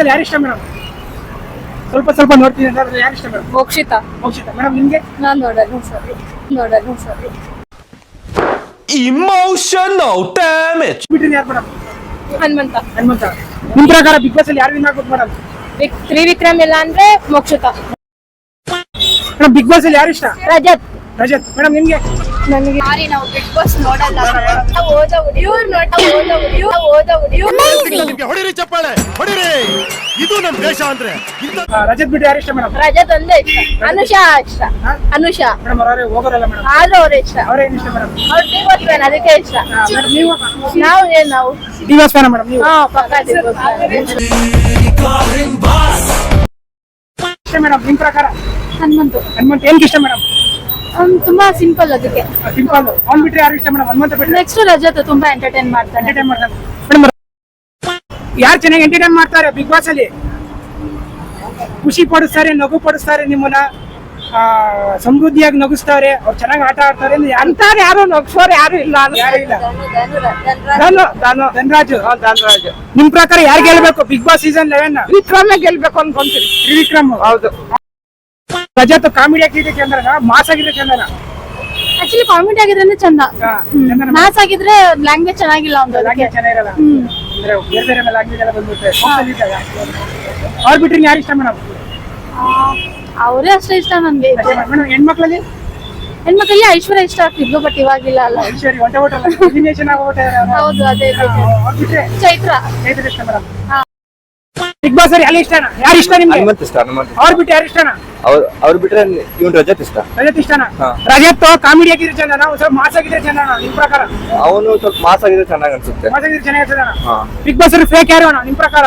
ಅಲ್ಲಿ ಯಾರು ಇಷ್ಟ ಮೇಡಮ್? ಸ್ವಲ್ಪ ಸ್ವಲ್ಪ ನೋಡ್ತೀನಿ ಸರ್ ಯಾರು ಇಷ್ಟ ಮೇಡಮ್? ಮೋಕ್ಷಿತ. ಮೋಕ್ಷಿತ. ಮೇಡಮ್ ನಿಮ್ಗೆ? ನಾನು ನೋಡಲ್ಲ ಸರಿ ನೋಡಲ್ಲ ಸರಿ ಇಮೋಷನಲ್ ಡ್ಯಾಮೇಜ್ ಬಿಟ್ರಿ ಯಾರು ಮೇಡಮ್? ಹನುಮಂತ. ಹನುಮಂತ. ನಿಮ್ಮ ಪ್ರಕಾರ ಬಿಗ್ ಬಾಸ್ ಅಲ್ಲಿ ಯಾರು ವಿನ್ ಆಗ್ಬೋದು ಮೇಡಮ್? ವಿಕ್- ತ್ರಿವಿಕ್ರಮ್ ಇಲ್ಲ ಅಂದ್ರೆ ಮೋಕ್ಷಿತ. ಮೇಡಮ್ ಬಿಗ್ ಬಾಸ್ ಅಲ್ಲಿ ಯಾರು ಇಷ್ಟ? ರಜತ್. ರಜತ್. ಮೇಡಮ್ ನಿಮ್ಗೆ? ನನಗೆ ಸಾರಿ ನಾವು ಬಿಗ್ ಬಾಸ್ ನೋಡಲ್ಲ ಓದ ಹುಡುಗಿಯವ್ರು ನೋಡ ಓದ ಹುಡುಗಿಯವ್ರು ಹೊಡಿರಿ ಚಪ್ಪಾಳೆ ಹೊಡಿರಿ. ಇದು ನಮ್ ದೇಶ ಅಂದ್ರೆ. ರಜತ್ ಬಿಟ್ಟು ಯಾರು ಇಷ್ಟ ಮೇಡಮ್? ರಜತ್ ಒಂದೇ ಇಷ್ಟ. ಅನುಷಾ ಇಷ್ಟ? ಅನುಷಾ. ಮೇಡಮ್ ಅವರೇ ಹೋಗೋರಲ್ಲ ಮೇಡಮ್? ಆದ್ರೂ ಅವ್ರ ಇಷ್ಟ. ಅವರೇ ಏನ್ ಇಷ್ಟ ಮೇಡಮ್? ಅವ್ರ ಡಿವೋರ್ಸ್ ಫ್ಯಾನ್ ಅದಕ್ಕೆ ಇಷ್ಟ. ನೀವು? ನಾವು ಏನ್ ನಾವು? ಡಿವಾಸ್ ಫ್ಯಾನ ಮೇಡಮ್ ನೀವು? ಹಾ ಪಕ್ಕ. ಇಷ್ಟ ಮೇಡಮ್ ನಿಮ್ ಪ್ರಕಾರ? ಹನುಮಂತು. ಹನುಮಂತ ಏನ್ಗೆ ಇಷ್ಟ ಮೇಡಮ್? ತುಂಬಾ ಸಿಂಪಲ್ ಅದಕ್ಕೆ. ಸಿಂಪಲ್ ಅವ್ನ್ ಬಿಟ್ರೆ ಯಾರು ಇಷ್ಟ ಮೇಡಮ್? ಹನುಮಂತ ಬಿಟ್ರೆ? ನೆಕ್ಸ್ಟ್ ರಜತ್ ತುಂಬಾ ಎಂಟರ್ಟೈನ್ ಮಾಡ್ತಾನೆ ಎಂಟರ್ಟೈನ್ ಮಾಡ್ತಾರೆ. ಮೇಡಮ್ ಯಾರು ಚೆನ್ನಾಗಿ ಎಂಟರ್ಟೈನ್ ಮಾಡ್ತಾರೆ ಬಿಗ್ ಬಾಸ್ ಅಲ್ಲಿ? ಖುಷಿ ಪಡಿಸ್ತಾರೆ ನಗು ಪಡಿಸ್ತಾರೆ ನಿಮ್ಮನ್ನ. ಆ, ಸಮೃದ್ಧಿಯಾಗಿ ನಗಿಸ್ತಾರೆ. ಅವ್ರು ಚೆನ್ನಾಗಿ ಆಟ ಆಡ್ತಾರೆ. ಅಂತಾರೆ ಯಾರು ನಗ್ಸೋರು ಯಾರು ಇಲ್ಲ ಯಾರು ಇಲ್ಲ. ಧನು ಧನು ಧನರಾಜು. ಧನರಾಜು. ನಿಮ್ ಪ್ರಕಾರ ಯಾರು ಗೆಲ್ಬೇಕು? Bigg Boss season eleven Vikram ಗೆಲ್ಬೇಕು ಅನ್ಕೊಂತೀವಿ ತ್ರಿವಿಕ್ರಮ್. ಹೌದು. ರಜತ್ ಕಾಮಿಡಿ ಆಗಿದ್ರೆ ಚಂದನ ಮಾಸ್ ಆಗಿದ್ರೆ ಚಂದನ ಆಕ್ಚುಲಿ ಕಾಮಿಡಿ ಆಗಿದ್ರೆ ಚಂದ. ಮ್ಯಾಥ್ಸ್ ಆಗಿದ್ರೆ ಲ್ಯಾಂಗ್ವೇಜ್ ಚೆನ್ನಾಗಿಲ್ಲ ಒಂದು ಚೆನ್ನಾಗಿರಲ್ಲ. ಅಂದ್ರೆ ಬೇರೆ ಬೇರೆ ಲ್ಯಾಂಗ್ವೇಜ್ ಎಲ್ಲ ಬಂದ್ಬಿಟ್ರೆ ಅವ್ರು ಬಿಟ್ರೆ ಯಾರು ಇಷ್ಟ ಮೇಡಮ್ ಅವರೇ ಅಷ್ಟೇ ಇಷ್ಟ ನನ್ಗೆ. ಹೆಣ್ಮಕ್ಳಲ್ಲಿ? ಹೆಣ್ಮಕ್ಳಿಗೆ ಐಶ್ವರ್ಯ ಇಷ್ಟ ಆಗ್ತಿದ್ಲು ಬಟ್ ಇವಾಗಿಲ್ಲ ಅಲ್ಲ. ಹೌದು ಅದೇ ಚೈತ್ರ. ಚೈತ್ರ ಇಷ್ಟ ಮೇಡಮ್. ಬಿಗ್ ಬಾಸ್ ಅಲ್ಲಿ ಯಾರು ಇಷ್ಟನಾ? ಯಾರು ಇಷ್ಟ ನಿಮ್ಗೆ? ಹನುಮಂತ್ ಇಷ್ಟ ಹನುಮಂತ್ ಅವ್ರು ಬಿಟ್ಟು ಯಾರು ಇಷ್ಟನಾ? ಅವ್ರು ಅವ್ರು ಬಿಟ್ರೆ ಇವನ್ ರಜತ್ ಇಷ್ಟ. ರಜತ್ ಇಷ್ಟನಾ? ಹಾ. ರಜತ್ ಕಾಮಿಡಿ ಆಗಿದ್ರೆ ಚಂದನ ಒಂದ್ ಸ್ವಲ್ಪ ಮಾಸ್ ಆಗಿದ್ರೆ ಚಂದನ ನಿಮ್ ಪ್ರಕಾರ? ಅವನು ಸ್ವಲ್ಪ ಮಾಸ್ ಆಗಿದ್ರೆ ಚೆನ್ನಾಗಿ ಅನ್ಸುತ್ತೆ. ಮಾಸ್ ಆಗಿದ್ರೆ ಚೆನ್ನಾಗಿರ್ತದನ ಹಾ. ಬಿಗ್ ಬಾಸ್ ಅಲ್ಲಿ ಫೇಕ್ ಯಾರು ಅಣ್ಣ ನಿಮ್ ಪ್ರಕಾರ?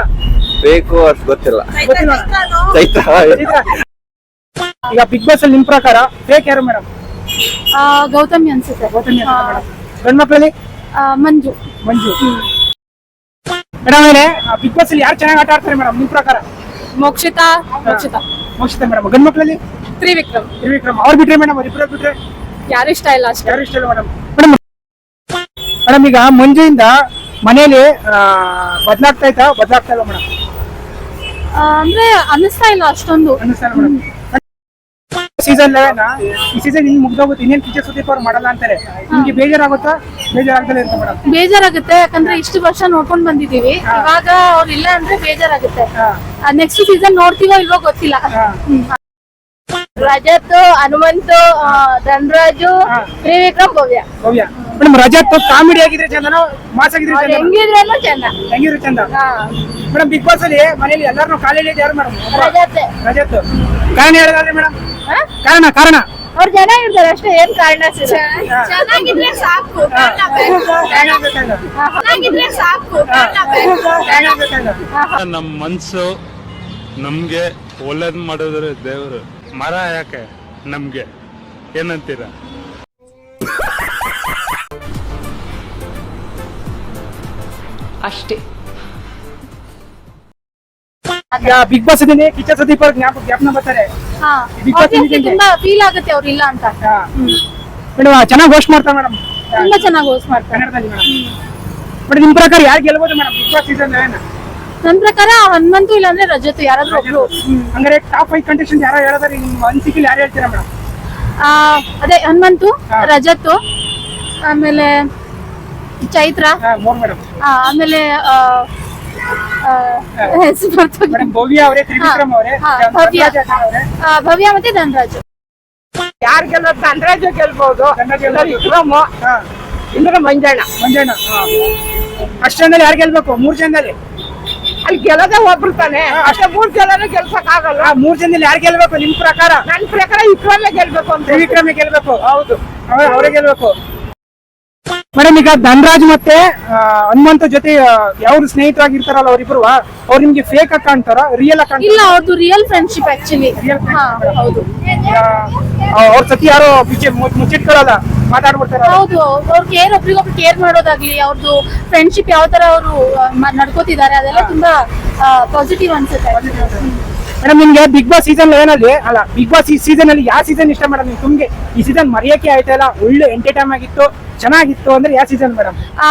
ಬೇಕು ಅಷ್ಟು ಗೊತ್ತಿಲ್ಲ. ಗೊತ್ತಿಲ್ಲ ಚೈತ್ರ. ಈಗ ಬಿಗ್ ಬಾಸ್ ಅಲ್ಲಿ ನಿಮ್ ಪ್ರಕಾರ ಫೇಕ್ ಯಾರು ಮೇಡಮ್ ಆ, ಗೌತಮಿ ಅನ್ಸುತ್ತೆ. ಗೌತಮಿ ಗಂಡ್ ಮಕ್ಳಲ್ಲಿ ಆ, ಮಂಜು. ಮಂಜು. ಮೇಡಮ್ ಅವರೇ ಬಿಗ್ ಬಾಸ್ ಅಲ್ಲಿ ಯಾರು ಚೆನ್ನಾಗಿ ಆಟ ಆಡ್ತಾರೆ ಮೇಡಮ್ ನಿಮ್ ಪ್ರಕಾರ? ಮೋಕ್ಷಿತಾ ಮೋಕ್ಷಿತಾ. ಮೋಕ್ಷಿತಾ ಮೇಡಮ್ ಗಂಡ್ ಮಕ್ಳಲ್ಲಿ? ತ್ರಿವಿಕ್ರಮ್. ತ್ರಿವಿಕ್ರಮ್ ಅವ್ರು ಬಿಟ್ರೆ ಮೇಡಮ್ ಅವ್ರಿಬ್ರು ಬಿಟ್ರೆ? ಯಾರು ಇಷ್ಟ ಇಲ್ಲ ಅಷ್ಟೇ. ಯಾರು ಇಷ್ಟ ಇಲ್ಲ ಮೇಡಮ್? ಮೇಡಮ್ ಮೇಡಮ್ ಈಗ ಮುಂಜೆಯಿಂದ ಮನೇಲಿ ಬದಲಾಗ್ತಾ ಇತ್ತಾ ಬದಲಾಗ್ತಾ ಇಲ್ಲ ಮೇಡಮ್? ಅಂದ್ರೆ ಅನಿಸ್ತಾ ಇಲ್ಲ ಅಷ್ಟೊಂದು. ಅನ್ನಿಸ್ತಾ ಇಲ್ಲ ಮೇಡಮ್. ಸೀಸನ್ ಲೆವೆನ್ ಈ ಸೀಸನ್ ಹಿಂಗ್ ಮುಗ್ದೋಗುತ್ತೆ ಇನ್ನೇನ್ ಫೀಚರ್ಸ್ ಸುದೀಪ್ ಅವ್ರು ಮಾಡಲ್ಲ ಅಂತಾರೆ. ನಿಮ್ಗೆ ಬೇಜಾರಾಗುತ್ತಾ? ಬೇಜಾರಾಗದಲ್ಲ ಇರುತ್ತೆ ಮೇಡಮ್? ಬೇಜಾರಾಗುತ್ತೆ ಯಾಕಂದ್ರೆ ಇಷ್ಟು ವರ್ಷ ನೋಡ್ಕೊಂಡ್ ಬಂದಿದೀವಿ ಇವಾಗ ಅವ್ರು ಇಲ್ಲ ಅಂದ್ರೆ ಬೇಜಾರಾಗುತ್ತೆ. ನೆಕ್ಸ್ಟ್ ಸೀಸನ್ ನೋಡ್ತೀವೋ ಇಲ್ವೋ ಗೊತ್ತಿಲ್ಲ. ರಜತ್ ಹನುಮಂತು ಧನರಾಜು. ತ್ರಿವಿಕ್ರಮ್ ಭವ್ಯ. ಭವ್ಯ. ಮೇಡಮ್ ರಜತ್ ಕಾಮಿಡಿ ಆಗಿದ್ರೆ ಚಂದನ ಮಾಸ್ ಆಗಿದ್ರೆ ಚಂದ ಚಂದನ? ಚಂದ. ಹೆಂಗಿದ್ರೆ ಚಂದ? ಹಾ. ಮೇಡಮ್ ಬಿಗ್ ಬಾಸ್ ಅಲ್ಲಿ ಮನೇಲಿ ಎಲ್ಲಾರು ಕಾಲೇಜ್ ಯಾರು ಮೇಡಮ್? ರಜತ್ ರಜತ್ ಕಾರಣ ಹೇಳಿದ್ರೆ ಮೇಡಮ್? ಕಾರಣ ಕಾರಣ. ಅವ್ರು ಚೆನ್ನಾಗಿರ್ತಾರೆ ಅಷ್ಟೇ ಏನ್ ಕಾರಣ ಚೆನ್ನಾಗಿದ್ರೆ ಸಾಕು ಚೆನ್ನಾಗಿದ್ರೆ ಸಾಕು ನಮ್ ಮನ್ಸು ನಮ್ಗೆ ಒಳ್ಳೇದ್ ಮಾಡಿದ್ರೆ ದೇವ್ರು. ಮರ ಯಾಕೆ ನಮ್ಗೆ? ಏನಂತೀರಾ? ಅಷ್ಟೇ. ಬಿಗ್ ಬಾಸ್ ಇದೀನಿ ಕಿಚ್ಚ ಸುದೀಪ್ ಅವ್ರ ಜ್ಞಾಪನ ಬರ್ತಾರೆ Big Boss ತುಂಬಾ ಫೀಲ್ ಆಗುತ್ತೆ ಅವ್ರು ಇಲ್ಲ ಅಂತ. ಮೇಡಮ್ ಚೆನ್ನಾಗಿ ಹೋಸ್ಟ್ ಮಾಡ್ತಾರೆ ಮೇಡಮ್ ತುಂಬಾ ಚೆನ್ನಾಗಿ ಹೋಸ್ಟ್ ಮಾಡ್ತಾರೆ. ಕನ್ನಡದಲ್ಲಿ ಮೇಡಮ್ ನಿಮ್ ಪ್ರಕಾರ ಯಾರು ಗೆಲ್ಬೋದು ಮೇಡಮ್ ಬಿಗ್ ಬಾಸ್ ಸೀಸನ್ ನನ್ ಪ್ರಕಾರ ಹನುಮಂತು ಇಲ್ಲಾಂದ್ರೆ ರಜತ್ ಯಾರಾದ್ರೂ ಒಬ್ರು. ಹಂಗಾರೆ ಟಾಪ್ ಫೈವ್ ಕಂಡೀಷನ್ ಯಾರು ಹೇಳಿದ್ರೆ ನಿಮ್ ಅನಿಸಿಕೆಲಿ ಯಾರು ಹೇಳ್ತೀರಾ ಮೇಡಮ್ ಆ, ಅದೇ ಹನುಮಂತು ಹಾ. ರಜತ್ತು ಆಮೇಲೆ ಚೈತ್ರ. ಮೋರ್ ಮೇಡಮ್ ಆಮೇಲೆ ಆ, ಹೆಸ್ರು ಭವ್ಯ ಅವರೇ ತ್ರಿವಿಕ್ರಮ್ ಅವರೇ ಹಾ, ಭವ್ಯ. ಅವರೇ ಆ, ಭವ್ಯ ಮತ್ತೆ ಧನರಾಜು. ಯಾರು ಗೆಲ್ಲೋದು ಧನರಾಜು ಗೆಲ್ಬಹುದು ಧನರಾಜ್ ಇಲ್ಲ ಗೆಲ್ಬೋದು. ವಿಕ್ರಮ ಹಾ. ಇಂದ್ರ ಮಂಜಣ್ಣ. ಮಂಜಣ್ಣ ಅಷ್ಟು ಜನದಲ್ಲಿ ಯಾರು ಗೆಲ್ಬೇಕು? ಮೂರ್ ಜನದಲ್ಲಿ. ಅಲ್ಲಿ ಗೆಲ್ಲದೆ ಒಬ್ರು ತಾನೆ. ಅಷ್ಟೇ ಮೂರ್ ಜನನು ಗೆಲ್ಸಕ್ ಆಗಲ್ಲ. ಆ ಮೂರ್ ಜನದಲ್ಲಿ ಯಾರು ಗೆಲ್ಬೇಕು? ನಿಮ್ ಪ್ರಕಾರ? ನನ್ ಪ್ರಕಾರ ವಿಕ್ರಮೇ ಗೆಲ್ಬೇಕು ಅಂತ. ತ್ರಿವಿಕ್ರಮೇ ಗೆಲ್ಬೇಕು? ಹೌದು. ಅವರೇ ಗೆಲ್ಬೇಕು. ಮೇಡಮ್ ಈಗ ಧನರಾಜ್ ಮತ್ತೆ ಹನುಮಂತ ಜೊತೆ ಯಾವ್ರು ಸ್ನೇಹಿತರಾಗಿರ್ತಾರಲ್ಲ ಅವರಿಬ್ರು ಅವ್ರ ನಿಮ್ಗೆ ಫೇಕ್ ಆಗಿ ಕಾಣ್ತಾರ ರಿಯಲ್ ಆಗಿ ಕಾಣ್ತಾರ ಇಲ್ಲ ಅವ್ರದ್ದು ರಿಯಲ್ ಫ್ರೆಂಡ್ಶಿಪ್ ಆಕ್ಚುಲಿ. ಹೌದು. ಅವ್ರ ಸತಿ ಯಾರೋ ಮುಚ್ಚಿಟ್ಕೊಳ್ಳಲ್ಲ ಮಾತಾಡ್ಬಿಡ್ತಾರ ಹೌದು ಅವ್ರಿಗೆ ಏನ್ ಒಬ್ರಿಗೊಬ್ರು ಕೇರ್ ಮಾಡೋದಾಗ್ಲಿ ಅವ್ರದ್ದು ಫ್ರೆಂಡ್ಶಿಪ್ ಯಾವ ತರ ಅವರು ನಡ್ಕೋತಿದ್ದಾರೆ ಅದೆಲ್ಲ ತುಂಬಾ ಪಾಸಿಟಿವ್ ಅನ್ಸುತ್ತೆ. ಮೇಡಮ್ ನಿಮ್ಗೆ ಬಿಗ್ ಬಾಸ್ ಸೀಸನ್ ಲೆವೆನ್ ಅಲ್ಲಿ ಅಲ್ಲ ಬಿಗ್ ಬಾಸ್ ಈ ಸೀಸನ್ ಅಲ್ಲಿ ಯಾವ ಸೀಸನ್ ಇಷ್ಟ ಮೇಡಮ್ ನಿಮ್ಗೆ? ನಿಮ್ಗೆ ಈ ಸೀಸನ್ ಮರೆಯಕ್ಕೆ ಆಯ್ತಾ ಇಲ್ಲ? ಒಳ್ಳೆ ಎಂಟರ್ಟೈನ್ ಆಗಿತ್ತು ಚೆನ್ನಾಗಿತ್ತು ಅಂದ್ರೆ ಯಾವ ಸೀಸನ್ ಮೇಡಮ್? ಆ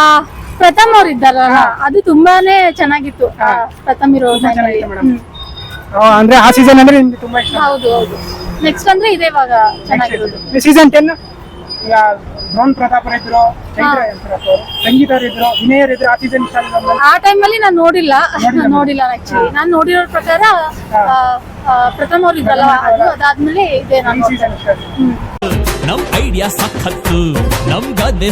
ಪ್ರಥಮ್ ಅವ್ರು ಇದ್ದಾರಲ್ಲ ಅದು ತುಂಬಾನೇ ಚೆನ್ನಾಗಿತ್ತು. ಪ್ರಥಮ್ ಇರೋ ಚೆನ್ನಾಗಿತ್ತು ಮೇಡಮ್. ಅಂದ್ರೆ ಆ ಸೀಸನ್ ಅಂದ್ರೆ ನಿಮ್ಗೆ ತುಂಬಾ ಇಷ್ಟ. ಹೌದು ಹೌದು. ನೆಕ್ಸ್ಟ್ ಅಂದ್ರೆ ಇದೇ ಇವಾಗ ಚೆನ್ನಾಗಿರೋದು. ಸೀಸನ್ ಟೆನ್ ದ್ರೋಣ್ ಪ್ರತಾಪ್ ಇದ್ರು ಚೈತ್ರ ಪ್ರತಾಪ್ ಅವರು ಸಂಗೀತ ಅವ್ರು ಇದ್ರು ವಿನಯರ್ ಇದ್ರು ಆ ಸೀಸನ್ ಇಷ್ಟ ಆಗಿಲ್ಲ ಆ ಟೈಮ್ ಅಲ್ಲಿ ನಾನು ನೋಡಿಲ್ಲ ನೋಡಿಲ್ಲ ಆಕ್ಚುಲಿ ನಾನು ನೋಡಿರೋ ಪ್ರಕಾರ ಪ್ರಥಮ ಅವ್ರು ಇದ್ರಲ್ಲ ಅದು ಅದಾದ್ಮೇಲೆ ಇದೆ ಈ ನಾನು ಸೀಸನ್ ಇಷ್ಟ ನಮ್ ಐಡಿಯಾ ಸಖತ್ತು ನಮ್ ಗದ್ದೆ